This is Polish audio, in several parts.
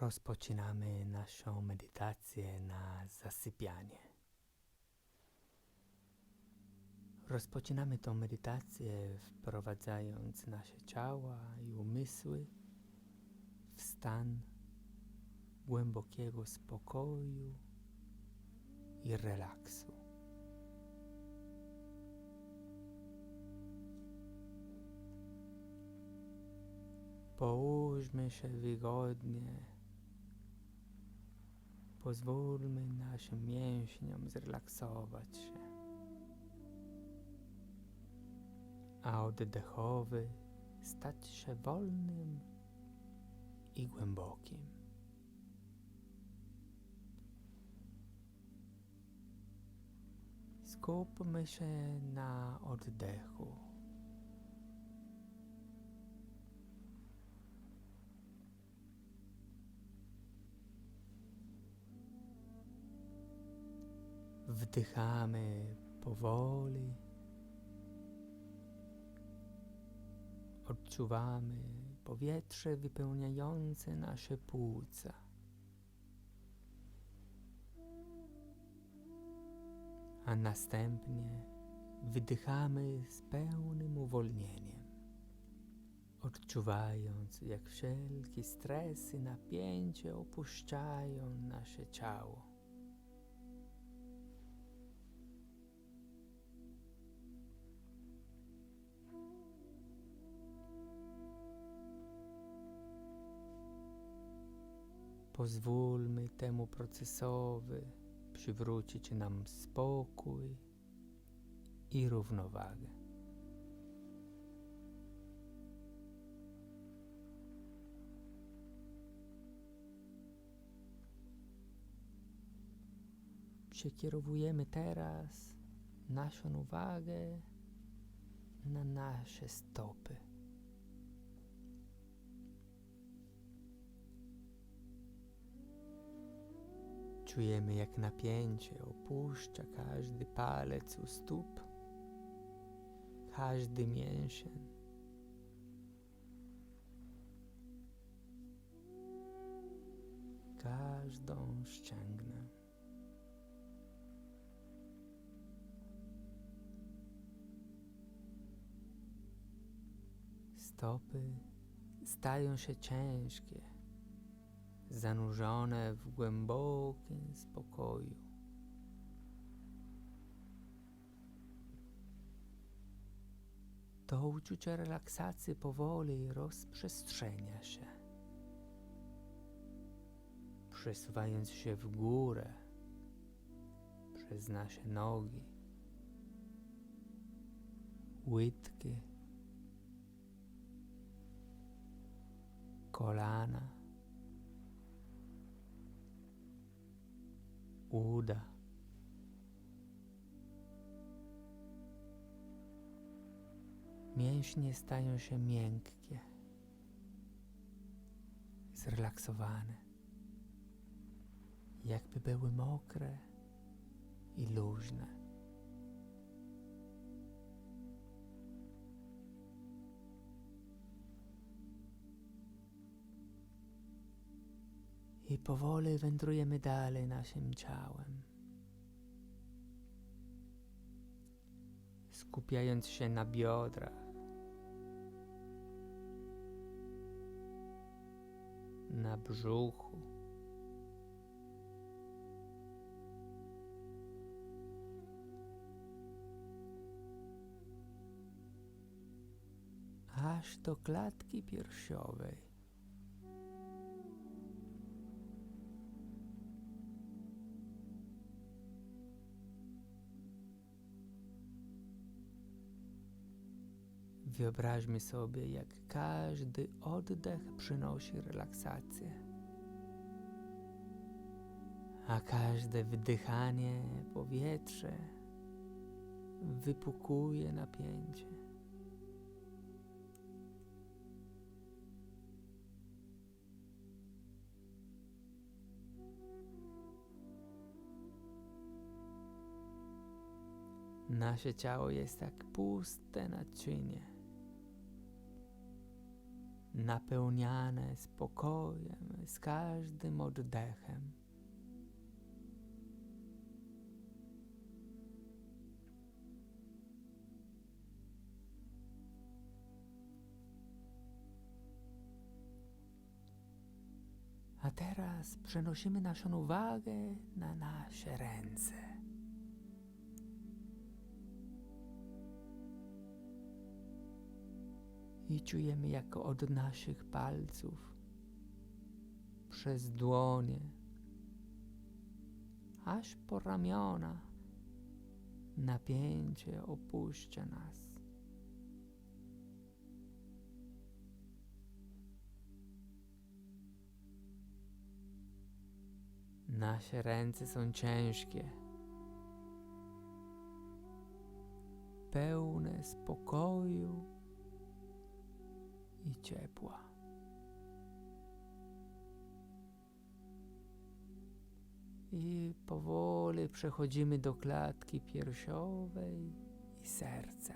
Rozpoczynamy naszą medytację na zasypianie. Rozpoczynamy tą medytację wprowadzając nasze ciała i umysły w stan głębokiego spokoju i relaksu. Połóżmy się wygodnie. Pozwólmy naszym mięśniom zrelaksować się. A oddechowy stać się wolnym i głębokim. Skupmy się na oddechu. Wdychamy powoli. Odczuwamy powietrze wypełniające nasze płuca. A następnie wydychamy z pełnym uwolnieniem, odczuwając jak wszelkie stresy, napięcie opuszczają nasze ciało. Pozwólmy temu procesowi przywrócić nam spokój i równowagę. Przekierowujemy teraz naszą uwagę na nasze stopy. Czujemy jak napięcie opuszcza każdy palec u stóp, każdy mięsień. Każdą ścięgnę. Stopy stają się ciężkie zanurzone w głębokim spokoju. To uczucie relaksacji powoli rozprzestrzenia się, przesuwając się w górę przez nasze nogi, łydki, kolana, uda. Mięśnie stają się miękkie, zrelaksowane, jakby były mokre i luźne. I powoli wędrujemy dalej naszym ciałem. Skupiając się na biodrach, na brzuchu. Aż do klatki piersiowej. Wyobraźmy sobie, jak każdy oddech przynosi relaksację, a każde wdychanie powietrze wypukuje napięcie. Nasze ciało jest jak puste naczynie napełniane spokojem z każdym oddechem. A teraz przenosimy naszą uwagę na nasze ręce. I czujemy, jak od naszych palców przez dłonie aż po ramiona napięcie opuszcza nas. Nasze ręce są ciężkie, pełne spokoju i ciepła. I powoli przechodzimy do klatki piersiowej i serca.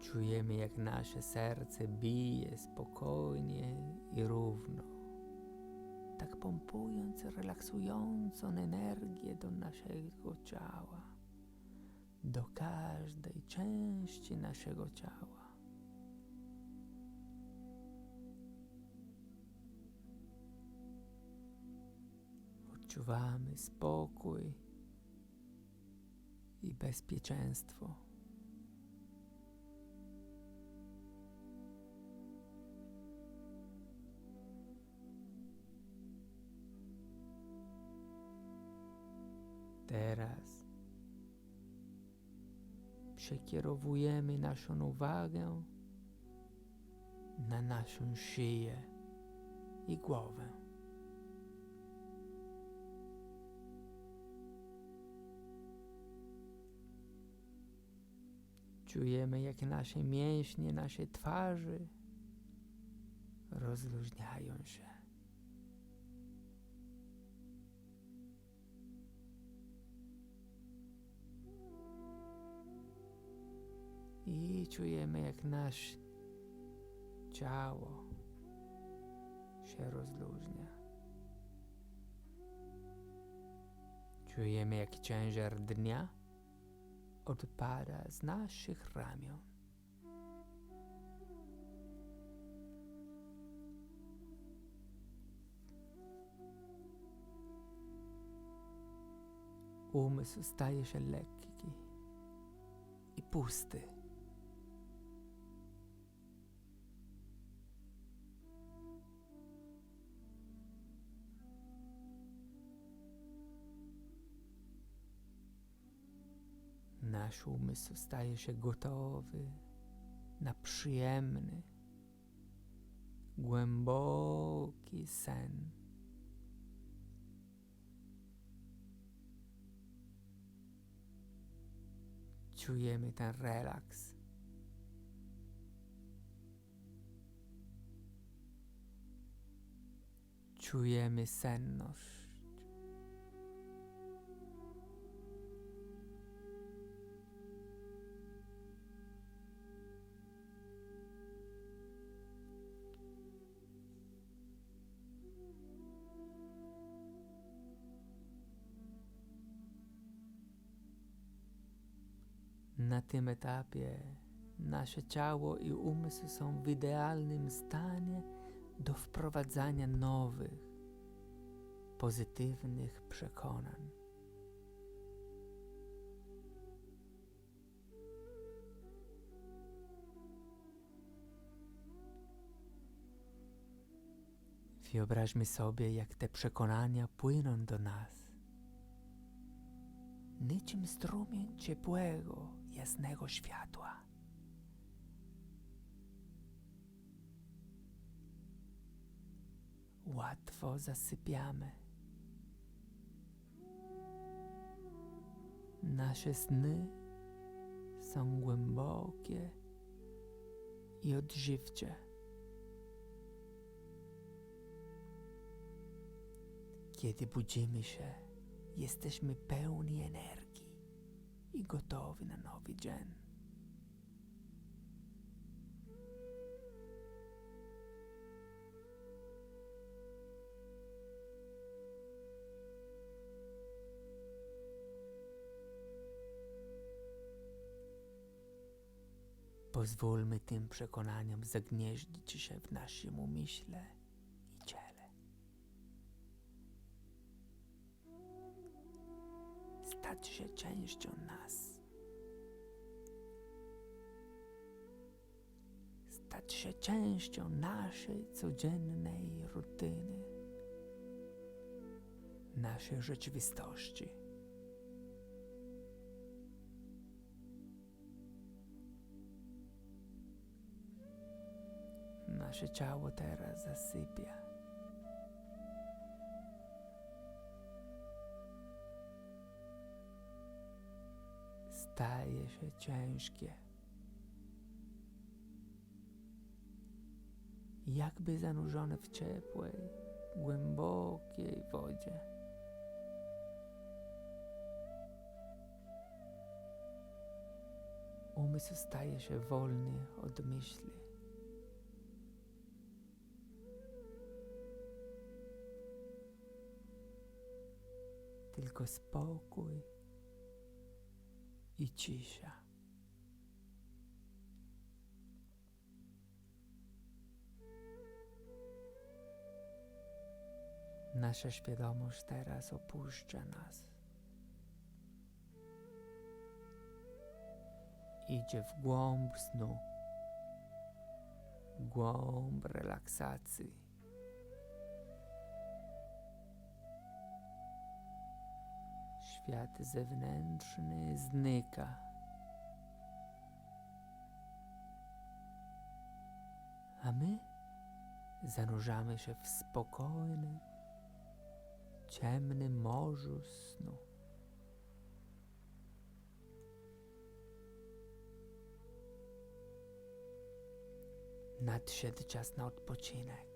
Czujemy, jak nasze serce bije spokojnie i równo, tak pompując relaksującą energię do naszego ciała, do każdej części naszego ciała. Odczuwamy spokój i bezpieczeństwo. Teraz przekierowujemy naszą uwagę na naszą szyję i głowę. Czujemy, jak nasze mięśnie, nasze twarzy rozluźniają się. I czujemy, jak nasze ciało się rozluźnia. Czujemy, jak ciężar dnia odpada z naszych ramion. Umysł staje się lekki i pusty. Nasz umysł staje się gotowy na przyjemny, głęboki sen. Czujemy ten relaks. Czujemy senność. Na tym etapie nasze ciało i umysł są w idealnym stanie do wprowadzania nowych, pozytywnych przekonań. Wyobraźmy sobie, jak te przekonania płyną do nas, niczym strumień ciepłego, jasnego światła. Łatwo zasypiamy. Nasze sny są głębokie i odżywcze. Kiedy budzimy się, jesteśmy pełni energii i gotowi na nowy dzień. Pozwólmy tym przekonaniom zagnieździć się w naszym umyśle Się częścią nas. Stać się częścią naszej codziennej rutyny, naszej rzeczywistości. Nasze ciało teraz zasypia. Staje się ciężkie. Jakby zanurzone w ciepłej, głębokiej wodzie. Umysł staje się wolny od myśli. tylko spokój i cisza. Nasza świadomość teraz opuszcza nas. Idzie w głąb snu, głąb relaksacji. Świat zewnętrzny znika. A my zanurzamy się w spokojnym, ciemnym morzu snu. Nadszedł czas na odpoczynek.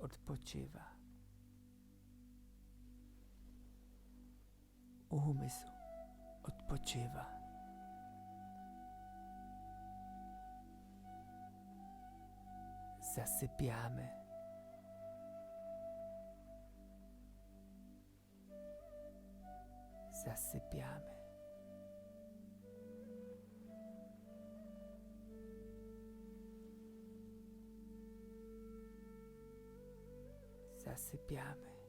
Ciało odpoczywa. Umysł odpoczywa. Zasypiamy. Zasypiamy.